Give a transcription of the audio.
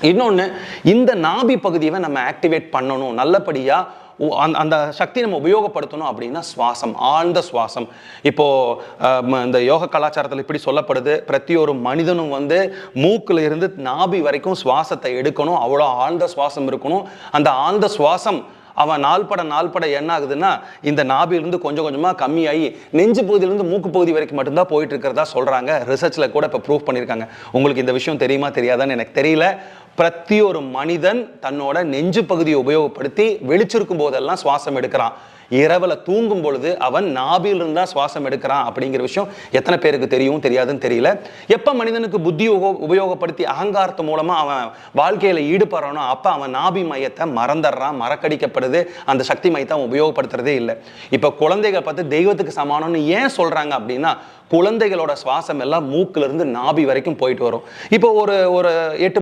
இன்னொன்று இந்த நாபி பகுதியை நம்ம ஆக்டிவேட் பண்ணணும். நல்லபடியாக உ- அந்த அந்த சக்தி நம்ம உபயோகப்படுத்தணும் அப்படின்னா சுவாசம் ஆழ்ந்த சுவாசம். இப்போது இந்த யோக கலாச்சாரத்தில் இப்படி சொல்லப்படுது. பிரதி ஒரு மனிதனும் வந்து மூக்கில் இருந்து நாபி வரைக்கும் சுவாசத்தை எடுக்கணும். அவ்வளோ ஆழ்ந்த சுவாசம் இருக்கணும். அந்த ஆழ்ந்த சுவாசம் அவன் நாள்பட நாள்பட என்ன ஆகுதுன்னா இந்த நாபிலிருந்து கொஞ்சம் கொஞ்சமாக கம்மியாகி நெஞ்சு பகுதியிலிருந்து மூக்கு பகுதி வரைக்கும் மட்டும்தான் போயிட்டு இருக்கிறதா சொல்கிறாங்க ரிசர்ச்சில் கூட இப்போ ப்ரூவ் பண்ணியிருக்காங்க. உங்களுக்கு இந்த விஷயம் தெரியுமா தெரியாதான்னு எனக்கு தெரியல. பிரத்தி ஒரு மனிதன் தன்னோட நெஞ்சு பகுதியை உபயோகப்படுத்தி வெளிச்சிருக்கும் போதெல்லாம் சுவாசம் எடுக்கிறான். இரவில் தூங்கும் பொழுது அவன் நாபியிலிருந்து தான் சுவாசம் எடுக்கிறான் அப்படிங்கிற விஷயம் எத்தனை பேருக்கு தெரியும் தெரியாதுன்னு தெரியல. எப்போ மனிதனுக்கு புத்தி உபயோகப்படுத்தி அகங்காரத்து மூலமாக அவன் வாழ்க்கையில் ஈடுபடுறானோ அப்போ அவன் நாபி மையத்தை மறந்துடுறான் மறக்கடிக்கப்படுது. அந்த சக்தி மையத்தை அவன் உபயோகப்படுத்துறதே இல்லை. இப்போ குழந்தைகள் பார்த்து தெய்வத்துக்கு சமானம்னு ஏன் சொல்கிறாங்க அப்படின்னா குழந்தைகளோட சுவாசம் எல்லாம் மூக்கிலிருந்து நாபி வரைக்கும் போயிட்டு வரும். இப்போ ஒரு ஒரு எட்டு